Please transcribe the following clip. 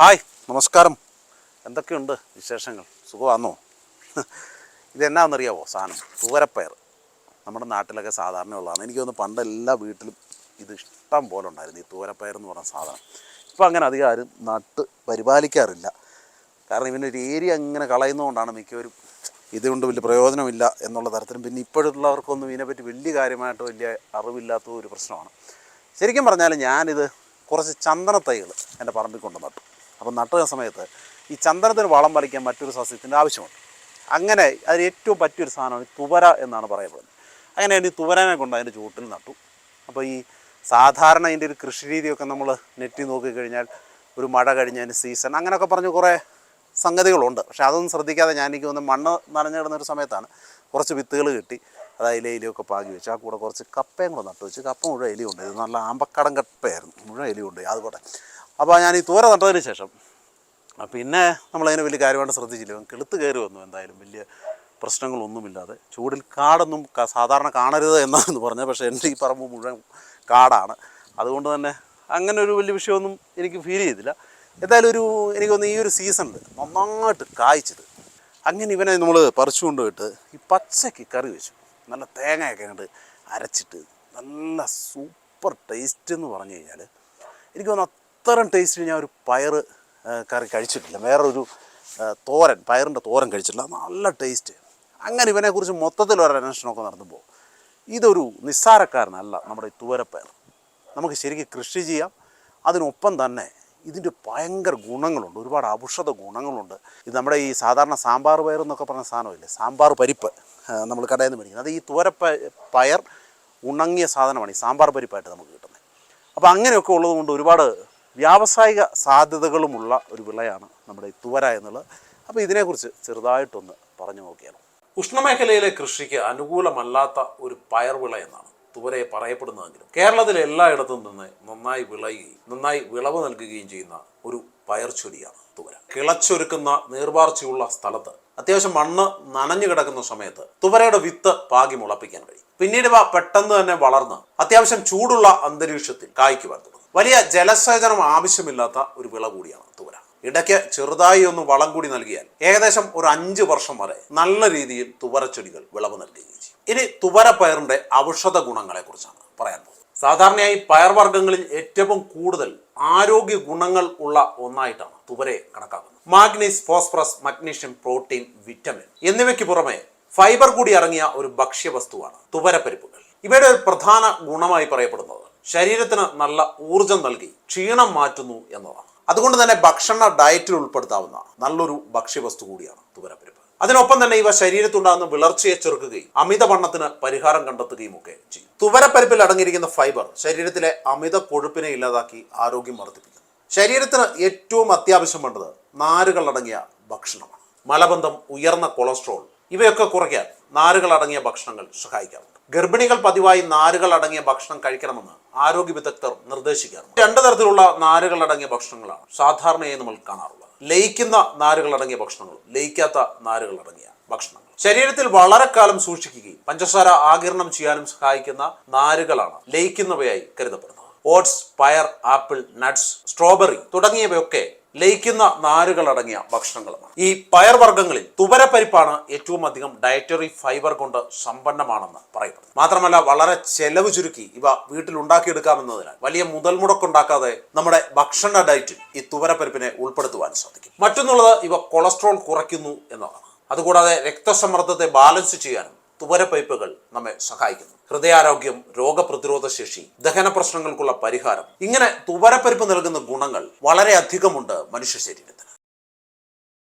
Hi നമസ്കാരം. എന്തൊക്കെയുണ്ട് വിശേഷങ്ങൾ? സുഖമാണോ ഇതെന്നാണെന്നറിയാവോ സാധനം? തൂവരപ്പയർ. നമ്മുടെ നാട്ടിലൊക്കെ സാധാരണ ഉള്ളതാണ് എനിക്ക് തോന്നുന്നു പണ്ട് എല്ലാ വീട്ടിലും ഇത് ഇഷ്ടം പോലെ ഉണ്ടായിരുന്നു ഈ തൂവരപ്പയർ എന്ന് പറഞ്ഞ സാധനം. ഇപ്പം അങ്ങനെ അധികം ആരും നട്ട് പരിപാലിക്കാറില്ല. കാരണം ഇവന്റെ ഒരു ഏരിയ അങ്ങനെ കളയുന്നതുകൊണ്ടാണ് മിക്കവരും ഇതുകൊണ്ട് വലിയ പ്രയോജനമില്ല എന്നുള്ള തരത്തിലും. പിന്നെ ഇപ്പോഴുള്ളവർക്കൊന്നും ഇതിനെപ്പറ്റി വലിയ കാര്യമായിട്ട് വലിയ അറിവില്ലാത്ത ഒരു പ്രശ്നമാണ്. ശരിക്കും പറഞ്ഞാൽ ഞാനിത് കുറച്ച് ചന്ദന തൈകൾ എന്റെ പറമ്പിൽ കൊണ്ട് നട്ടു. അപ്പോൾ നട്ടുന്ന സമയത്ത് ഈ ചന്ദനത്തിന് വളം വലിക്കാൻ മറ്റൊരു സസ്യത്തിന്റെ ആവശ്യമുണ്ട്. അങ്ങനെ അതിന് ഏറ്റവും പറ്റിയൊരു സാധനമാണ് തുവര എന്നാണ് പറയപ്പെടുന്നത്. അങ്ങനെ അതിന്റെ തുവരനെ കൊണ്ട് അതിന്റെ ചുവട്ടിൽ നട്ടു. അപ്പോൾ ഈ സാധാരണ ഇതിന്റെ ഒരു കൃഷി രീതിയൊക്കെ നമ്മൾ നെറ്റിൽ നോക്കിക്കഴിഞ്ഞാൽ ഒരു മഴ കഴിഞ്ഞതിന് സീസൺ അങ്ങനെയൊക്കെ പറഞ്ഞ് കുറേ സംഗതികളുണ്ട്. പക്ഷേ അതൊന്നും ശ്രദ്ധിക്കാതെ ഞാൻ എനിക്ക് തോന്നുന്നു മണ്ണ് നനഞ്ഞു കിടന്ന ഒരു സമയത്താണ് കുറച്ച് വിത്തുകൾ കിട്ടി. അത് അതിലെ ഇലയൊക്കെ പാകി വെച്ച് ആ കൂടെ കുറച്ച് കപ്പയും കൂടെ നട്ടു വെച്ച് കപ്പ മുഴുവൻ എലിയുണ്ട്. ഇത് നല്ല ആമ്പക്കടം കപ്പയായിരുന്നു. മുഴുവൻ എലിയുണ്ട്. അതുപോലെ അപ്പോൾ ഞാൻ ഈ തൂര നട്ടതിന് ശേഷം പിന്നെ നമ്മളതിനെ വലിയ കാര്യമായിട്ട് ശ്രദ്ധിച്ചില്ല. കെളുത്ത് കയറി വന്നു എന്തായാലും. വലിയ പ്രശ്നങ്ങളൊന്നുമില്ലാതെ. ചൂടിൽ കാടൊന്നും സാധാരണ കാണരുത് എന്നാണെന്ന് പറഞ്ഞത്. പക്ഷേ എന്റെ ഈ പറമ്പ് മുഴുവൻ കാടാണ്. അതുകൊണ്ട് തന്നെ അങ്ങനെ ഒരു വലിയ വിഷയമൊന്നും എനിക്ക് ഫീൽ ചെയ്തില്ല. എന്തായാലും ഒരു എനിക്ക് തോന്നുന്നു ഈ ഒരു സീസണിൽ നന്നായിട്ട് കായ്ച്ചത്. അങ്ങനെ ഇവനെ നമ്മൾ പറിച്ചു കൊണ്ടുപോയിട്ട് ഈ പച്ചയ്ക്ക് കറി വെച്ചു. നല്ല തേങ്ങയൊക്കെ അങ്ങോട്ട് അരച്ചിട്ട് നല്ല സൂപ്പർ ടേസ്റ്റ് എന്ന് പറഞ്ഞു കഴിഞ്ഞാൽ എനിക്ക് തോന്നുന്നു അത്രയും ടേസ്റ്റിൽ ഞാൻ ഒരു പയർ കറി കഴിച്ചിട്ടില്ല. വേറൊരു തോരൻ പയറിന്റെ തോരൻ കഴിച്ചിട്ടില്ല. നല്ല ടേസ്റ്റ് അങ്ങനെ ഇവനെക്കുറിച്ച് മൊത്തത്തിൽ ഒരു അന്വേഷണമൊക്കെ നടത്തുമ്പോൾ ഇതൊരു നിസ്സാരക്കാരനല്ല നമ്മുടെ ഈ തുവരപ്പയർ. നമുക്ക് ശരിക്കും കൃഷി ചെയ്യാം. അതിനൊപ്പം തന്നെ ഇതിന്റെ ഭയങ്കര ഗുണങ്ങളുണ്ട്. ഒരുപാട് ഔഷധ ഗുണങ്ങളുണ്ട്. ഇത് നമ്മുടെ ഈ സാധാരണ സാമ്പാർ പയർ എന്നൊക്കെ പറഞ്ഞ സാധനമില്ലേ? സാമ്പാർ പരിപ്പ് നമ്മൾ കടയിൽ നിന്ന് മേടിക്കുന്നത്. അത് ഈ തോരപ്പ പയർ ഉണങ്ങിയ സാധനമാണ്. ഈ സാമ്പാർ പരിപ്പായിട്ട് നമുക്ക് കിട്ടുന്നത്. അപ്പോൾ അങ്ങനെയൊക്കെ ഉള്ളതുകൊണ്ട് ഒരുപാട് വ്യാവസായിക സാധ്യതകളുമുള്ള ഒരു വിളയാണ് നമ്മുടെ ഈ തുവര എന്നുള്ളത്. അപ്പോൾ ഇതിനെക്കുറിച്ച് ചെറുതായിട്ടൊന്ന് പറഞ്ഞു നോക്കിയാലോ. ഉഷ്ണമേഖലയിലെ കൃഷിക്ക് അനുകൂലമല്ലാത്ത ഒരു പയർ വിള എന്നാണ്. തുവരയെ പറയപ്പെടുന്നതെങ്കിലും കേരളത്തിലെ എല്ലായിടത്തും നിന്ന് നന്നായി വിളയുകയും നന്നായി വിളവ് നൽകുകയും ചെയ്യുന്ന ഒരു പയർ ചെടിയാണ് തുവര. കിളച്ചൊരുക്കുന്ന നീർവാർച്ചയുള്ള സ്ഥലത്ത് അത്യാവശ്യം മണ്ണ് നനഞ്ഞു കിടക്കുന്ന സമയത്ത് തുവരയുടെ വിത്ത് പാകി മുളപ്പിക്കാൻ കഴിയും. പിന്നീട് ഇവ പെട്ടെന്ന് തന്നെ വളർന്ന് അത്യാവശ്യം ചൂടുള്ള അന്തരീക്ഷത്തിൽ കായ്ക്കുവാൻ തുടങ്ങും. വലിയ ജലസേചനം ആവശ്യമില്ലാത്ത ഒരു വിള കൂടിയാണ് തുവര. ഇടയ്ക്ക് ചെറുതായി ഒന്ന് വളം കൂടി നൽകിയാൽ ഏകദേശം ഒരു അഞ്ച് വർഷം വരെ നല്ല രീതിയിൽ തുവരച്ചെടികൾ വിളവ് നൽകുകയും ചെയ്യും. ഇനി തുവര പയറിന്റെ ഔഷധ ഗുണങ്ങളെ കുറിച്ചാണ് പറയാൻ പോകുന്നത്. സാധാരണയായി പയർവർഗങ്ങളിൽ ഏറ്റവും കൂടുതൽ ആരോഗ്യ ഗുണങ്ങൾ ഉള്ള ഒന്നായിട്ടാണ് തുവരയെ കണക്കാക്കുന്നത്. Manganese phosphorus magnesium protein vitamin എന്നിവയ്ക്ക് പുറമെ ഫൈബർ കൂടി അടങ്ങിയ ഒരു ഭക്ഷ്യവസ്തുവാണ് തുവരപ്പരിപ്പുകൾ. ഇവയുടെ ഒരു പ്രധാന ഗുണമായി പറയപ്പെടുന്നത് ശരീരത്തിന് നല്ല ഊർജം നൽകി ക്ഷീണം മാറ്റുന്നു എന്നതാണ്. അതുകൊണ്ട് തന്നെ ഭക്ഷണ ഡയറ്റിൽ ഉൾപ്പെടുത്താവുന്ന നല്ലൊരു ഭക്ഷ്യവസ്തു കൂടിയാണ് തുവരപ്പരിപ്പ്. അതിനൊപ്പം തന്നെ ഇവ ശരീരത്തുണ്ടാകുന്ന വിളർച്ചയെ ചെറുക്കുകയും അമിതവണ്ണത്തിന് പരിഹാരം കണ്ടെത്തുകയും ഒക്കെ ചെയ്യും. തുവരപ്പരിപ്പിൽ അടങ്ങിയിരിക്കുന്ന ഫൈബർ ശരീരത്തിലെ അമിത കൊഴുപ്പിനെ ഇല്ലാതാക്കി ആരോഗ്യം വർദ്ധിപ്പിക്കുന്നു ശരീരത്തിന് ഏറ്റവും അത്യാവശ്യം വേണ്ടത് നാരുകളടങ്ങിയ ഭക്ഷണമാണ്. മലബന്ധം ഉയർന്ന കൊളസ്ട്രോൾ ഇവയൊക്കെ കുറയ്ക്കാൻ നാരുകൾ അടങ്ങിയ ഭക്ഷണങ്ങൾ സഹായിക്കാറുണ്ട്. ഗർഭിണികൾ പതിവായി നാരുകൾ അടങ്ങിയ ഭക്ഷണം കഴിക്കണമെന്ന് ആരോഗ്യ വിദഗ്ധർ നിർദ്ദേശിക്കാറുണ്ട്. രണ്ട് തരത്തിലുള്ള നാരുകൾ അടങ്ങിയ ഭക്ഷണങ്ങളാണ് സാധാരണയായി നമ്മൾ കാണാറുള്ളത്. ലയിക്കുന്ന നാരുകൾ അടങ്ങിയ ഭക്ഷണങ്ങളും ലയിക്കാത്ത നാരുകൾ അടങ്ങിയ ഭക്ഷണങ്ങൾ ശരീരത്തിൽ വളരെ കാലം സൂക്ഷിക്കുകയും പഞ്ചസാര ആകിരണം ചെയ്യാനും സഹായിക്കുന്ന നാരുകളാണ് ലയിക്കുന്നവയായി കരുതപ്പെടുന്നത്. ഓട്സ് പയർ ആപ്പിൾ നട്ട്സ് സ്ട്രോബെറി തുടങ്ങിയവയൊക്കെ ലയിക്കുന്ന നാരുകളടങ്ങിയ ഭക്ഷണങ്ങളാണ്. ഈ പയർ വർഗങ്ങളിൽ തുവരപ്പരിപ്പാണ് ഏറ്റവും അധികം ഡയറ്ററി ഫൈബർ കൊണ്ട് സമ്പന്നമാണെന്ന് പറയപ്പെടുന്നു. മാത്രമല്ല വളരെ ചെലവ് ചുരുക്കി ഇവ വീട്ടിൽ ഉണ്ടാക്കിയെടുക്കാമെന്നതിനാൽ വലിയ മുതൽ മുടക്കുണ്ടാക്കാതെ നമ്മുടെ ഭക്ഷണ ഡയറ്റിൽ ഈ തുവരപ്പരിപ്പിനെ ഉൾപ്പെടുത്തുവാൻ സാധിക്കും. മറ്റൊന്നുള്ളത് ഇവ കൊളസ്ട്രോൾ കുറയ്ക്കുന്നു എന്നതാണ്. അതുകൂടാതെ രക്തസമ്മർദ്ദത്തെ ബാലൻസ് ചെയ്യാനും തുവരപ്പൈപ്പുകൾ നമ്മെ സഹായിക്കുന്നു. ഹൃദയാരോഗ്യം രോഗപ്രതിരോധ ശേഷി ദഹന പ്രശ്നങ്ങൾക്കുള്ള പരിഹാരം. ഇങ്ങനെ തുവരപ്പരിപ്പ് നൽകുന്ന ഗുണങ്ങൾ വളരെ അധികമുണ്ട് മനുഷ്യ ശരീരത്തിന്.